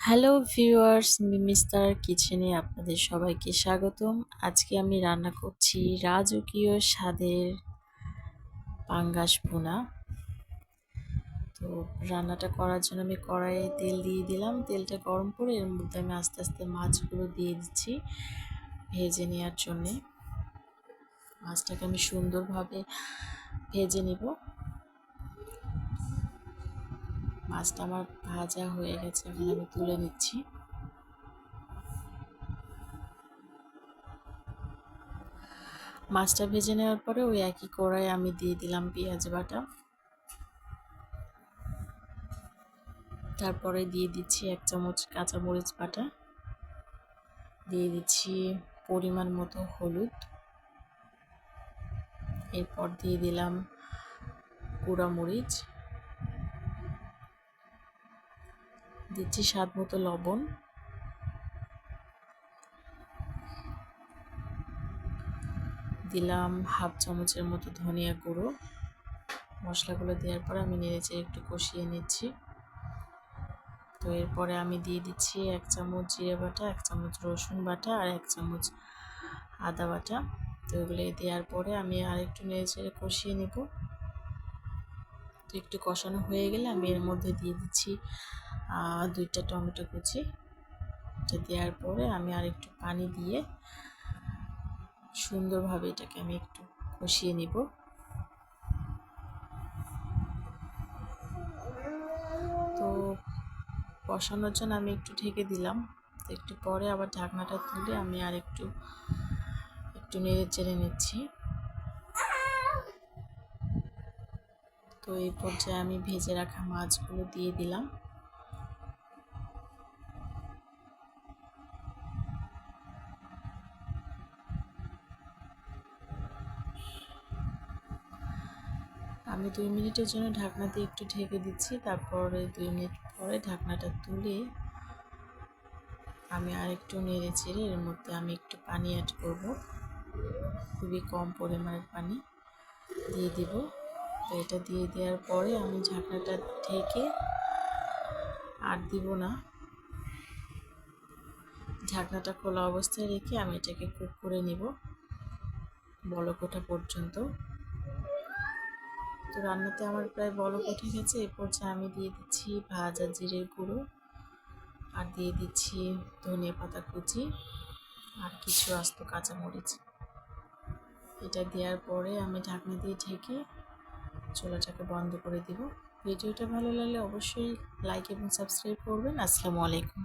Hello viewers মিমিস্তার কিচেনে আপনাদের সবাইকে স্বাগতম। আজকে আমি রান্না করছি রাজকীয় স্বাদের পাঙ্গাস ভুনা। তো রান্নাটা করার জন্য আমি কড়াইয়ে তেল দিয়ে দিলাম। তেলটা গরম করে এর মধ্যে আমি আস্তে আস্তে মাছগুলো দিয়ে দিচ্ছি ভেজে নেওয়ার জন্যে। মাছটাকে আমি সুন্দরভাবে ভেজে নিব। মাছটা আমার ভাজা হয়ে গেছে, এখন আমি তুলে নিচ্ছি। মাছটা ভেজে নেওয়ার পরে ওই একই কড়াই আমি দিয়ে দিলাম পেঁয়াজ বাটা। তারপরে দিয়ে দিচ্ছি এক চামচ কাঁচামরিচ বাটা। দিয়ে দিচ্ছি পরিমাণ মতো হলুদ। এরপর দিয়ে দিলাম গুঁড়া মরিচ। দিচ্ছি স্বাদ মতো লবণ। দিলাম হাফ চামচের মতো ধনিয়া গুঁড়ো। মশলাগুলো দেওয়ার পরে আমি নেড়েচে একটু কষিয়ে নিচ্ছি। তো এরপরে আমি দিয়ে দিচ্ছি এক চামচ জিরে বাটা, এক চামচ রসুন বাটা আর এক চামচ আদা বাটা। তো এগুলো দেওয়ার পরে আমি আর একটু নেড়ে চেড়ে কষিয়ে নেব। তো একটু কষানো হয়ে গেলে আমি এর মধ্যে দিয়ে দিচ্ছি দুইটা টমেটো কুচি। এটা দেওয়ার পরে আমি আর একটু পানি দিয়ে সুন্দরভাবে এটাকে আমি একটু কষিয়ে নিব। তো কষানোর জন্য আমি একটু ঢেকে দিলাম। তো একটু পরে আবার ঢাকনাটা তুলে আমি আর একটু একটু নেড়ে চেড়ে নিচ্ছি। তো এই পর্যায়ে আমি ভেজে রাখা মাছগুলো দিয়ে দিলাম। আমি দুই মিনিটের জন্য ঢাকনা দিয়ে একটু ঢেকে দিচ্ছি, তারপরে দুই মিনিট পরে ঢাকনাটা তুলে আমি আর একটু নেড়ে চেড়ে এর মধ্যে আমি একটু পানি অ্যাড করব। খুবই কম পরিমাণের পানি দিয়ে দিব। তো এটা দিয়ে দেওয়ার পরে আমি ঢাকনাটা ঢেকে আর দিব না। ঢাকনাটা খোলা অবস্থায় রেখে আমি এটাকে কুক করে নিব বলকোটা পর্যন্ত। তো রান্নাতে আমার প্রায় বলক উঠে গেছে। এ পর্যায়ে আমি দিয়ে দিচ্ছি ভাজা জিরের গুঁড়ো আর দিয়ে দিচ্ছি ধনে পাতা কুচি আর কিছু আস্ত কাঁচামরিচ। এটা দেওয়ার পরে আমি ঢাকনা দিয়ে ঢেকে চোলাটাকে বন্ধ করে দিব। ভিডিওটা ভালো লাগলে অবশ্যই লাইক এবং সাবস্ক্রাইব করবেন। আসসালামু আলাইকুম।